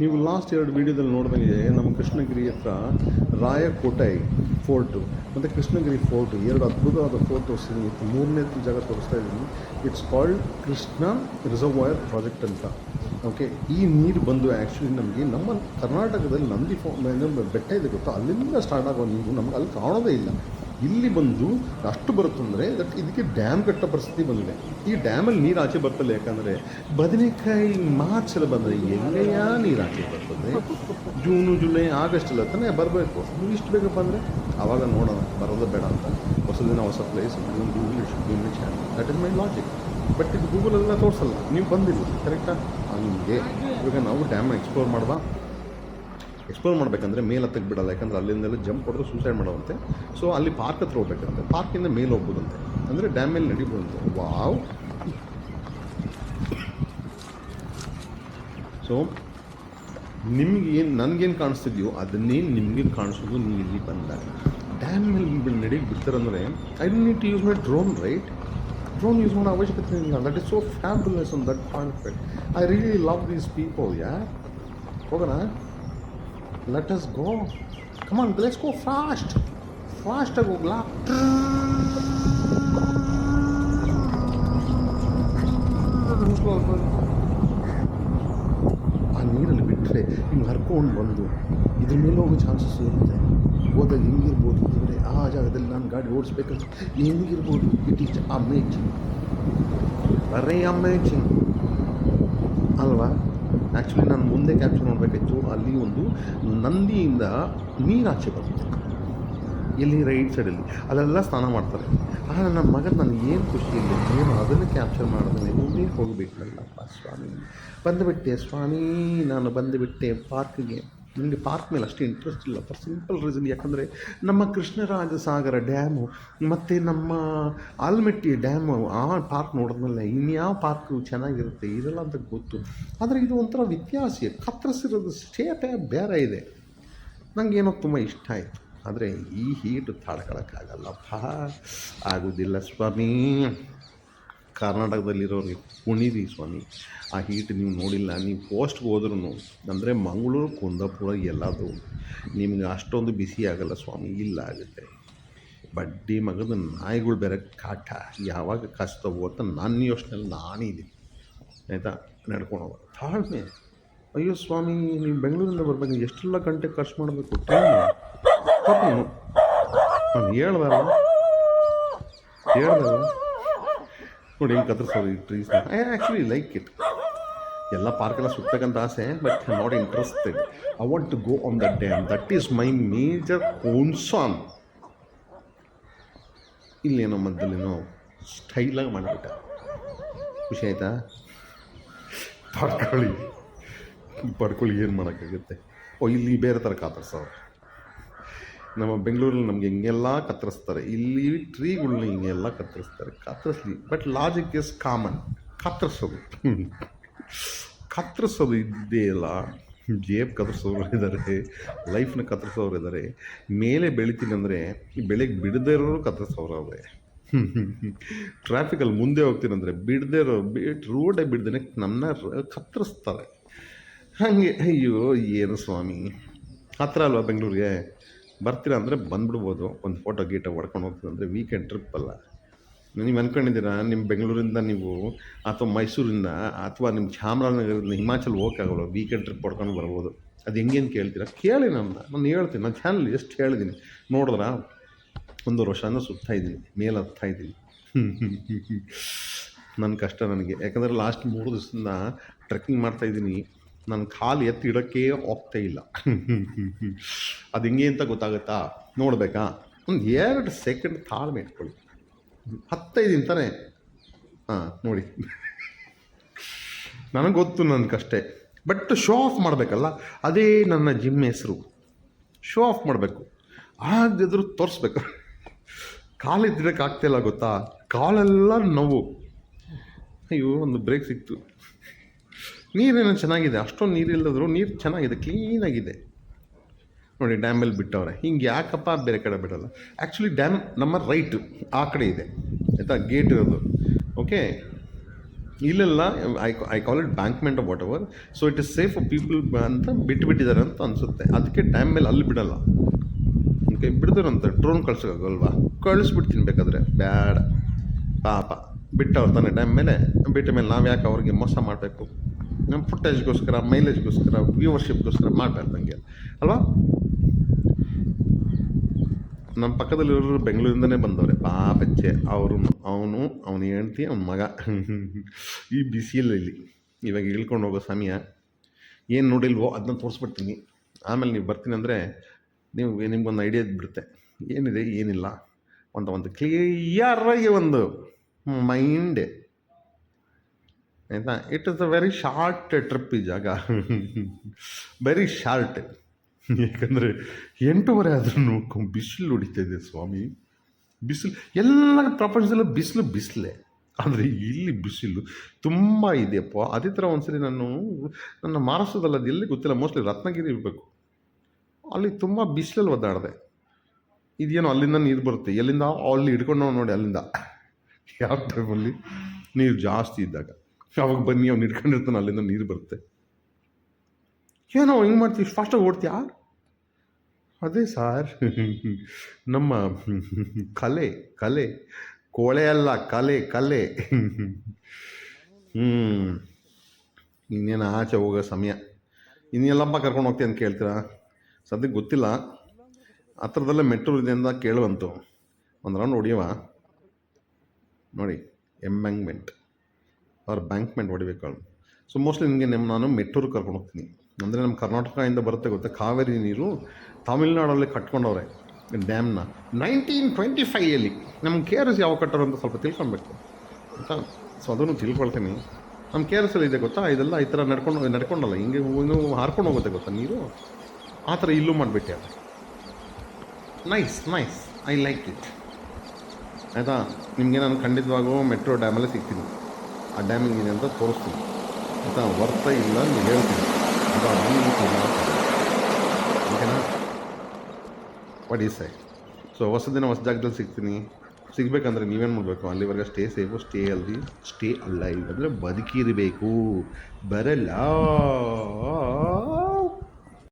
ನೀವು ಲಾಸ್ಟ್ ಎರಡು ವೀಡಿಯೋದಲ್ಲಿ ನೋಡ್ದಂಗೆ ನಮ್ಮ ಕೃಷ್ಣಗಿರಿ ಹತ್ರ ರಾಯಕೋಟೆ ಫೋರ್ಟು ಮತ್ತು ಕೃಷ್ಣಗಿರಿ ಫೋರ್ಟು ಎರಡು ಅದ್ಭುತವಾದ ಫೋಟೋಸ್ ಇತ್ತು ಮೂರನೇ ಜಾಗ ತೋರಿಸ್ತಾ ಇದ್ದೀನಿ. It's called Krishna reservoir project ಅಂತ. ಓಕೆ ಈ ನೀರು ಬಂದು ಆ್ಯಕ್ಚುಲಿ ನಮಗೆ ನಮ್ಮ ಕರ್ನಾಟಕದಲ್ಲಿ ನಂದಿ ಫೋ ಬೆಟ್ಟ ಇದೆ ಗೊತ್ತಾ? ಅಲ್ಲಿಂದ ಸ್ಟಾರ್ಟ್ ಆಗೋ ನೀರು ನಮ್ಗೆ ಅಲ್ಲಿ ಕಾಣೋದೇ ಇಲ್ಲ. ಇಲ್ಲಿ ಬಂದು ಅಷ್ಟು ಬರುತ್ತಂದರೆ ದಟ್ ಇದಕ್ಕೆ ಡ್ಯಾಮ್ ಕಟ್ಟೋ ಪರಿಸ್ಥಿತಿ ಬಂದಿದೆ. ಈ ಡ್ಯಾಮಲ್ಲಿ ನೀರು ಆಚೆ ಬರ್ತಲ್ಲ ಯಾಕಂದರೆ ಬದನೆಕಾಯಿ ಮಾರ್ಚಲ್ಲಿ ಬಂದರೆ ಎಲ್ಲೆಯ ನೀರು ಆಚೆ ಬರ್ತದೆ. ಜೂನು, ಜುಲೈ ಆಗಸ್ಟ್ ಎಲ್ಲ ತಾನೇ ಬರಬೇಕು ಇಷ್ಟು ಬೇಕಪ್ಪ ಅಂದರೆ ಆವಾಗ ನೋಡೋಣ, ಬರೋದು ಬೇಡ ಅಂತ. ಹೊಸ ದಿನ, ಹೊಸ place English English that is my logic but ಇದು ಗೂಗಲೆಲ್ಲ ತೋರಿಸಲ್ಲ. ನೀವು ಬಂದಿಲ್ಲ ಕರೆಕ್ಟಾ ಹಂಗೆ. ಇವಾಗ ನಾವು ಡ್ಯಾಮ್ ಎಕ್ಸ್ಪ್ಲೋರ್ ಮಾಡ್ದ ಎಕ್ಸ್ಪ್ಲೋರ್ ಮಾಡಬೇಕಂದ್ರೆ ಮೇಲೆ ಹತ್ತಕ್ಕೆ ಬಿಡಲ್ಲ. ಯಾಕಂದ್ರೆ ಅಲ್ಲಿಂದೆಲ್ಲ ಜಂಪ್ ಹೊಡೆದು ಸೂಸೈಡ್ ಮಾಡೋವಂತೆ. ಸೊ ಅಲ್ಲಿ ಪಾರ್ಕ್ ಹತ್ರ ಹೋಗ್ಬೇಕಂತೆ. ಪಾರ್ಕಿಂದ ಮೇಲೆ ಹೋಗ್ಬೋದಂತೆ. ಅಂದರೆ ಡ್ಯಾಮ್ ಮೇಲೆ ನಡಿಬೋದಂತೆ. ವಾವ್ ಸೊ ನಿಮ್ಗೆ ಏನು ನನಗೇನು ಕಾಣಿಸ್ತಿದ್ಯೋ ಅದನ್ನೇ ನಿಮಗೆ ಕಾಣಿಸೋದು ನೀವು ಇಲ್ಲಿ ಬಂದಾಗ. ಡ್ಯಾಮ್ ಮೇಲೆ ನಡಿಗೆ ಬಿಡ್ತಾರಂದರೆ I don't need to use my drone right drone use ಮಾಡೋ ಅವಶ್ಯಕತೆ ಇಲ್ಲ. That is so fabulous on that point I really love these people yeah ಹೋಗೋಣ? Let us go come on let's go fast ಫಾಸ್ಟಾಗಿ ಹೋಗ್ಲಾ ಆ ನೀರಲ್ಲಿ ಬಿಟ್ಟರೆ ಹಿಂಗೆ ಹರ್ಕೊಂಡು ಬಂದು ಇದ್ರ ಮೇಲೆ ಹೋಗೋ ಚಾನ್ಸಸ್ ಇರುತ್ತೆ ಹೋದಾಗ ಹಿಂಗಿರ್ಬೋದು? ಅಂದರೆ ಆ ಜಾಗದಲ್ಲಿ ನಾನು ಗಾಡಿ ಓಡಿಸ್ಬೇಕಂತ ಹೆಂಗಿರ್ಬೋದು? It is amazing very amazing ಅಲ್ವಾ? ಆ್ಯಕ್ಚುಲಿ ನಾನು ಮುಂದೆ ಕ್ಯಾಪ್ಚರ್ ಮಾಡಬೇಕಿತ್ತು ಅಲ್ಲಿ ಒಂದು ನಂದಿಯಿಂದ ಆಚೆ ಬರುತ್ತೆ. ಇಲ್ಲಿ ರೈಟ್ ಸೈಡಲ್ಲಿ ಅಲ್ಲೆಲ್ಲ ಸ್ನಾನ ಮಾಡ್ತಾರೆ. ಆಗ ನನ್ನ ಮಗ ನನಗೆ ಏನು ಖುಷಿ ಇಲ್ಲ ಏನು ಅದನ್ನು ಕ್ಯಾಪ್ಚರ್ ಮಾಡಿದ್ರೆ ಮುಂದೆ ಹೋಗಬೇಕಲ್ಲಪ್ಪ ಸ್ವಾಮಿ. ಬಂದುಬಿಟ್ಟೆ ಸ್ವಾಮಿ, ನಾನು ಬಂದುಬಿಟ್ಟೆ ಪಾರ್ಕ್ಗೆ ನನಗೆ ಪಾರ್ಕ್ ಮೇಲೆ ಅಷ್ಟು ಇಂಟ್ರೆಸ್ಟ್ ಇಲ್ಲ ಫಾರ್ ಸಿಂಪಲ್ ರೀಸನ್ ಯಾಕಂದರೆ ನಮ್ಮ ಕೃಷ್ಣರಾಜ ಸಾಗರ ಡ್ಯಾಮು ಮತ್ತು ನಮ್ಮ ಆಲ್ಮೆಟ್ಟಿ ಡ್ಯಾಮು ಆ ಪಾರ್ಕ್ ನೋಡಿದ್ಮೇಲೆ ಇನ್ಯಾವ ಪಾರ್ಕು ಚೆನ್ನಾಗಿರುತ್ತೆ, ಇದೆಲ್ಲ ಅಂತ ಗೊತ್ತು. ಆದರೆ ಇದು ಒಂಥರ ವ್ಯತ್ಯಾಸ, ಕತ್ತರಿಸಿರೋದು ಸ್ಟೇಟೇ ಬೇರೆ ಇದೆ. ನನಗೇನೋ ತುಂಬ ಇಷ್ಟ ಆಯಿತು. ಆದರೆ ಈ ಹೀಟು ತಾಳ್ಕೊಳಕ್ಕಾಗಲ್ಲಪ್ಪ. ಆಗೋದಿಲ್ಲ ಸ್ವಾಮಿ. ಕರ್ನಾಟಕದಲ್ಲಿರೋರಿಗೆ ಕುಣಿರಿ ಸ್ವಾಮಿ, ಆ ಹೀಟ್ ನೀವು ನೋಡಿಲ್ಲ, ನೀವು ಪೋಸ್ಟ್ಗೆ ಹೋದ್ರೂ ಅಂದರೆ ಮಂಗಳೂರು, ಕುಂದಾಪುರ ಎಲ್ಲದು ನಿಮಗೆ ಅಷ್ಟೊಂದು ಬಿಸಿ ಆಗಲ್ಲ ಸ್ವಾಮಿ, ಇಲ್ಲ ಆಗುತ್ತೆ. ಬಡ್ಡಿ ಮಗದ ನಾಯಿಗಳು ಬೇರೆ ಕಾಟ, ಯಾವಾಗ ಕಸ್ತವು ಅಂತ ನನ್ನ ಯೋಚನೆಯಲ್ಲಿ ನಾನಿದ್ದೀನಿ ಆಯಿತಾ? ನಡ್ಕೊಂಡು ಹೋಗೋದು ತಾಳ್ಮೆ. ಅಯ್ಯೋ ಸ್ವಾಮಿ, ನೀವು ಬೆಂಗಳೂರಿಂದ ಬರ್ಬೇಕು ಎಷ್ಟೆಲ್ಲ ಗಂಟೆ ಖರ್ಚು ಮಾಡಬೇಕು? ನಾನು. ಹೇಳ್ದಲ್ಲ ಹೇಳ್ದಲ್ಲ ನೋಡಿ ಹೆಂಗೆ ಕತ್ತರಿಸೋದು ಈ trees I actually like it ಎಲ್ಲ ಪಾರ್ಕೆಲ್ಲ ಸುತ್ತಕ್ಕಂಥ ಆಸೆ but not interested I want to go on the dam that is my major concern ಇಲ್ಲೇನೋ ಮದ್ದಲ್ಲೇನೋ ಸ್ಟೈಲಾಗಿ ಮಾಡಿಬಿಟ್ಟ. ಖುಷಿ ಆಯಿತಾ? ಪಡ್ಕೊಳ್ಳಿ ಪಡ್ಕೊಳ್ಳಿ ಏನು ಮಾಡೋಕ್ಕಾಗುತ್ತೆ? ಓ, ಇಲ್ಲಿ ಬೇರೆ ಥರ ಕಾತರ್ಸವ್ರೆ ನಮ್ಮ ಬೆಂಗಳೂರಲ್ಲಿ ನಮಗೆ ಹಿಂಗೆಲ್ಲ ಕತ್ತರಿಸ್ತಾರೆ, ಇಲ್ಲಿ ಟ್ರೀಗಳನ್ನ ಹಿಂಗೆಲ್ಲ ಕತ್ತರಿಸ್ತಾರೆ. ಕತ್ತರಿಸ್ಲಿ ಬಟ್ ಲಾಜಿಕ್ ಇಸ್ ಕಾಮನ್ ಕತ್ತರಿಸೋದು. ಕತ್ತರಿಸೋದು ಇದ್ದೇ ಇಲ್ಲ. ಜೇಬ್ ಕತ್ತರಿಸೋರು ಇದ್ದಾರೆ ಲೈಫ್ನ ಕತ್ತರಿಸೋರು ಇದ್ದಾರೆ ಮೇಲೆ ಬೆಳಿತೀನಿ ಅಂದರೆ ಬೆಳಗ್ಗೆ ಬಿಡದೇ ಇರೋರು ಕತ್ತರಿಸೋರು ಟ್ರಾಫಿಕಲ್ಲಿ ಮುಂದೆ ಹೋಗ್ತೀನಂದರೆ ಬಿಡದೇ ಇರೋ ಬಿಟ್ ರೋಡೇ ಬಿಡ್ದೇ ನಮ್ಮನ್ನ ಕತ್ತರಿಸ್ತಾರೆ. ಹಾಗೆ, ಅಯ್ಯೋ, ಏನು ಸ್ವಾಮಿ? ಹತ್ರ ಅಲ್ವಾ ಬೆಂಗಳೂರಿಗೆ? ಬರ್ತೀರಾ ಅಂದರೆ ಬಂದ್ಬಿಡ್ಬೋದು. ಒಂದು ಫೋಟೋ ಗೀಟೋ ಹೊಡ್ಕೊಂಡು ಹೋಗ್ತೀವಿ ಅಂದರೆ ವೀಕೆಂಡ್ ಟ್ರಿಪ್ ಅಲ್ಲ. ನೀವು ಅಂದ್ಕೊಂಡಿದ್ದೀರಾ ನಿಮ್ಮ ಬೆಂಗಳೂರಿಂದ ನೀವು ಅಥವಾ ಮೈಸೂರಿಂದ ಅಥವಾ ನಿಮ್ಮ ಚಾಮರಾಜನಗರದಿಂದ ಹಿಮಾಚಲ್ ಹೋಗೋಕ್ಕಾಗಲ್ಲ ವೀಕೆಂಡ್ ಟ್ರಿಪ್ ಹೊಡ್ಕೊಂಡು ಬರ್ಬೋದು. ಅದು ಹೆಂಗೇನು ಕೇಳ್ತೀರಾ? ಕೇಳಿ ನನ್ನ ನಾನು ಹೇಳ್ತೀನಿ. ನಾನು ಚಾನಲ್ ಎಷ್ಟು ಹೇಳಿದ್ದೀನಿ ನೋಡಿದ್ರಾ? ಒಂದು ವರ್ಷದಿಂದ ಸುತ್ತಾ ಇದ್ದೀನಿ. ಮೇಲೆ ಹತ್ತಾ ಇದ್ದೀನಿ. ನನ್ನ ಕಷ್ಟ ನನಗೆ. ಯಾಕಂದರೆ ಲಾಸ್ಟ್ ಮೂರು ದಿವಸದಿಂದ ಟ್ರೆಕ್ಕಿಂಗ್ ಮಾಡ್ತಾಯಿದ್ದೀನಿ ನನ್ನ ಕಾಲು ಎತ್ತಿ ಇಡೋಕ್ಕೆ ಹೋಗ್ತಾ ಇಲ್ಲ. ಅದು ಹಿಂಗೆ ಅಂತ ಗೊತ್ತಾಗುತ್ತಾ? ನೋಡಬೇಕಾ? ಒಂದು ಎರಡು ಸೆಕೆಂಡ್ ತಾಳ್ಮೆ ಇಟ್ಕೊಳ್ಳಿ. ಹತ್ತೈದು ತಾನೆ ಹಾಂ, ನೋಡಿ. ನನಗೆ ಗೊತ್ತು ನನ್ನ ಕಷ್ಟೇ ಬಟ್ ಶೋ ಆಫ್ ಮಾಡಬೇಕಲ್ಲ, ಅದೇ ನನ್ನ ಜಿಮ್ ಹೆಸರು. ಶೋ ಆಫ್ ಮಾಡಬೇಕು. ಆಗದ್ರು ತೋರಿಸ್ಬೇಕು. ಕಾಲಿದ್ದಿಡಕ್ಕೆ ಆಗ್ತಾಯಿಲ್ಲ ಗೊತ್ತಾ? ಕಾಲೆಲ್ಲ ನೋವು. ಅಯ್ಯೋ, ಒಂದು ಬ್ರೇಕ್ ಸಿಕ್ತು. ನೀರೇನೋ ಚೆನ್ನಾಗಿದೆ, ಅಷ್ಟೊಂದು ನೀರಿಲ್ಲದ್ರು ನೀರು ಚೆನ್ನಾಗಿದೆ ಕ್ಲೀನಾಗಿದೆ ನೋಡಿ ಡ್ಯಾಮಲ್ಲಿ ಬಿಟ್ಟವ್ರೆ. ಹಿಂಗೆ ಯಾಕಪ್ಪ ಬೇರೆ ಕಡೆ ಬಿಡೋಲ್ಲ. ಆ್ಯಕ್ಚುಲಿ ಡ್ಯಾಮ್ ನಮ್ಮ ರೈಟು ಆ ಕಡೆ ಇದೆ. ಆಯಿತಾ? ಗೇಟ್ ಇರೋದು. ಓಕೆ ಇಲ್ಲೆಲ್ಲ I I call it embankment whatever so it is safe people ಅಂತ ಬಿಟ್ಟುಬಿಟ್ಟಿದ್ದಾರೆ ಅಂತ ಅನಿಸುತ್ತೆ. ಅದಕ್ಕೆ ಡ್ಯಾಮ್ ಮೇಲೆ ಅಲ್ಲಿ ಬಿಡಲ್ಲ. ಓಕೆ ಬಿಡಿದ್ರಂತ ಡ್ರೋನ್ ಕಳ್ಸೋಕ್ಕಾಗಲ್ವಾ ಕಳಿಸ್ಬಿಡ್ತೀನಿ ಬೇಕಾದ್ರೆ. ಬ್ಯಾಡ. ಪಾಪ. ಬಿಟ್ಟವ್ರು ತಾನೆ ಡ್ಯಾಮ್ ಮೇಲೆ. ಬಿಟ್ಟ ಮೇಲೆ ನಾವು ಯಾಕೆ ಅವ್ರಿಗೆ ಮೋಸ ಮಾಡಬೇಕು? ನಮ್ಮ ಫುಟೇಜ್ಗೋಸ್ಕರ ಮೈಲೇಜ್ಗೋಸ್ಕರ ವ್ಯೂವರ್ಶಿಪ್ಗೋಸ್ಕರ ಮಾಡಬಾರ್ದಂಗೆ. ಅಲ್ವಾ? ನಮ್ಮ ಪಕ್ಕದಲ್ಲಿರೋರು ಬೆಂಗಳೂರಿಂದನೇ ಬಂದವ್ರೆ. ಪಾಪಚ್ಚೆ ಅವರು, ಅವನು, ಅವನ ಹೆಂಡ್ತಿ, ಅವನ ಮಗ. ಈ ಬಿಸಿಲಲ್ಲಿ, ಇವಾಗ ಇಳ್ಕೊಂಡು ಹೋಗೋ ಸಮಯ. ಏನು ನೋಡಿಲ್ವೋ ಅದನ್ನ ತೋರಿಸ್ಬಿಡ್ತೀನಿ. ಆಮೇಲೆ ನೀವು ಬರ್ತೀನಿ ಅಂದರೆ ನೀವು, ನಿಮ್ಗೊಂದು ಐಡಿಯಾ ಬಿಡುತ್ತೆ ಏನಿದೆ? ಏನಿಲ್ಲ. ಒಂದು ಒಂದು ಕ್ಲಿಯರಾಗಿ ಒಂದು ಮೈಂಡ್ ಆಯಿತಾ? It is a very short trip ಈ ಜಾಗ. ವೆರಿ ಶಾರ್ಟ್ ಯಾಕಂದರೆ ಎಂಟೂವರೆ ಆದ್ರೂ ಬಿಸಿಲು ಹೊಡಿತಾ ಇದೆ ಸ್ವಾಮಿ. ಬಿಸಿಲು, ಎಲ್ಲ ಪ್ರಪಂಚದಲ್ಲೂ ಬಿಸಿಲು ಬಿಸಿಲೇ. ಆದರೆ ಇಲ್ಲಿ ಬಿಸಿಲು ತುಂಬ ಇದೆಯಪ್ಪ. ಅದೇ ಥರ ಒಂದ್ಸರಿ ನಾನು, ನನ್ನ ಮಹಾರಾಷ್ಟ್ರದಲ್ಲಿ ಅದು ಎಲ್ಲಿ ಗೊತ್ತಿಲ್ಲ ಮೋಸ್ಟ್ಲಿ ರತ್ನಗಿರಿ ಇರಬೇಕು ಅಲ್ಲಿ ತುಂಬ ಬಿಸಿಲಲ್ಲಿ ಒದ್ದಾಡಿದೆ. ಇದೇನೋ ಅಲ್ಲಿಂದ ನೀರು ಬರುತ್ತೆ. ಎಲ್ಲಿಂದ? ಅಲ್ಲಿ ಹಿಡ್ಕೊಂಡು ನೋಡಿ ಅಲ್ಲಿಂದ. ಯಾವ ಟೈಮಲ್ಲಿ ನೀರು ಜಾಸ್ತಿ ಇದ್ದಾಗ. ಅವಾಗ ಬನ್ನಿ, ಅವ್ನು ಹಿಡ್ಕೊಂಡಿರ್ತಾನೆ, ಅಲ್ಲಿಂದ ನೀರು ಬರುತ್ತೆ. ಏನೋ, ಹಿಂಗೆ ಮಾಡ್ತೀವಿ ಫಾಸ್ಟಾಗಿ ಓಡ್ತೀಯಾ? ಅದೇ ಸಾರ್. ನಮ್ಮ ಕಲೆ ಕಲೆ. ಕೋಳೆ ಅಲ್ಲ, ಕಲೆ ಕಲೆ. ಹ್ಞೂ ಇನ್ನೇನು ಆಚೆ ಹೋಗೋ ಸಮಯ. ಇನ್ನೆಲ್ಲಪ್ಪ ಕರ್ಕೊಂಡು ಹೋಗ್ತೀಯ ಅಂತ ಕೇಳ್ತೀರಾ? ಸದ್ಯಕ್ಕೆ ಗೊತ್ತಿಲ್ಲ. ಹತ್ರದಲ್ಲೇ ಮೆಟ್ರೋ ಇದೆ ಅಂತ ಕೇಳುವಂತು. ಒಂದು ರೌಂಡ್ ಹೊಡಿಯವ. ನೋಡಿ ಎಂಬ್ಯಾಂಕ್ಮೆಂಟ್ ಅವ್ರ ಬ್ಯಾಂಕ್ಮೆಂಟ್ ಹೊಡಿಬೇಕು ಅವಳು ಸೊ ಮೋಸ್ಟ್ಲಿ ನಿಮಗೆ ನಿಮ್ಮ ನಾನು ಮೆಟ್ಟೂರು ಕರ್ಕೊಂಡು ಹೋಗ್ತೀನಿ. ಅಂದರೆ ನಮ್ಮ ಕರ್ನಾಟಕದಿಂದ ಬರುತ್ತೆ ಗೊತ್ತಾ? ಕಾವೇರಿ ನೀರು ತಮಿಳ್ನಾಡಲ್ಲಿ ಕಟ್ಕೊಂಡವ್ರೆ ಡ್ಯಾಮ್ನ ನೈನ್ಟೀನ್ ಟ್ವೆಂಟಿ ಫೈಯಲ್ಲಿ ನಮ್ಮ ಕೆ ಆರ್ ಎಸ್ ಯಾವ ಕಟ್ಟೋರು ಅಂತ ಸ್ವಲ್ಪ ತಿಳ್ಕೊಬೇಕು. ಆಯಿತಾ ಸೊ ಅದನ್ನು ತಿಳ್ಕೊಳ್ತೀನಿ. ನಮ್ಮ ಕೆ ಆರ್ ಎಸ್ ಅಲ್ಲಿ ಇದೆ ಗೊತ್ತಾ? ಇದೆಲ್ಲ ಈ ಥರ ನಡ್ಕೊಂಡು ನಡ್ಕೊಂಡಲ್ಲ. ಹಿಂಗೆ ಇನ್ನೂ ಹಾರ್ಕೊಂಡು ಹೋಗುತ್ತೆ ಗೊತ್ತಾ ನೀರು? ಆ ಥರ ಇಲ್ಲೂ ಮಾಡಿಬಿಟ್ಟೆ ಅದು. Nice nice I like it ಆಯಿತಾ? ನಿಮಗೆ ನಾನು ಖಂಡಿತವಾಗೂ ಮೆಟ್ರೋ ಡ್ಯಾಮಲ್ಲೇ ಸಿಗ್ತೀನಿ. ಆ ಡ್ಯಾಮಿಂಗ್ ಇದೆ ಅಂತ ತೋರಿಸ್ತೀನಿ. ಆಯಿತಾ? ವರ್ತ ಇಲ್ಲ ನೀವು ಹೇಳ್ತೀನಿ. ಅದು ಓಕೆನಾ? ವಾಟ್ ಈಸ್ ಐ ಸೊ ಹೊಸ ದಿನ ಹೊಸ ಜಾಗದಲ್ಲಿ ಸಿಗ್ತೀನಿ. ಸಿಗಬೇಕಂದ್ರೆ ನೀವೇನು ಮಾಡಬೇಕು? ಅಲ್ಲಿವರೆಗೆ ಸ್ಟೇ ಸೇಫು ಸ್ಟೇ ಅಲ್ದಿ ಸ್ಟೇ ಅಲ್ಲ ಅಂದರೆ ಬದುಕಿರಬೇಕು. ಬರಲ್ಲ.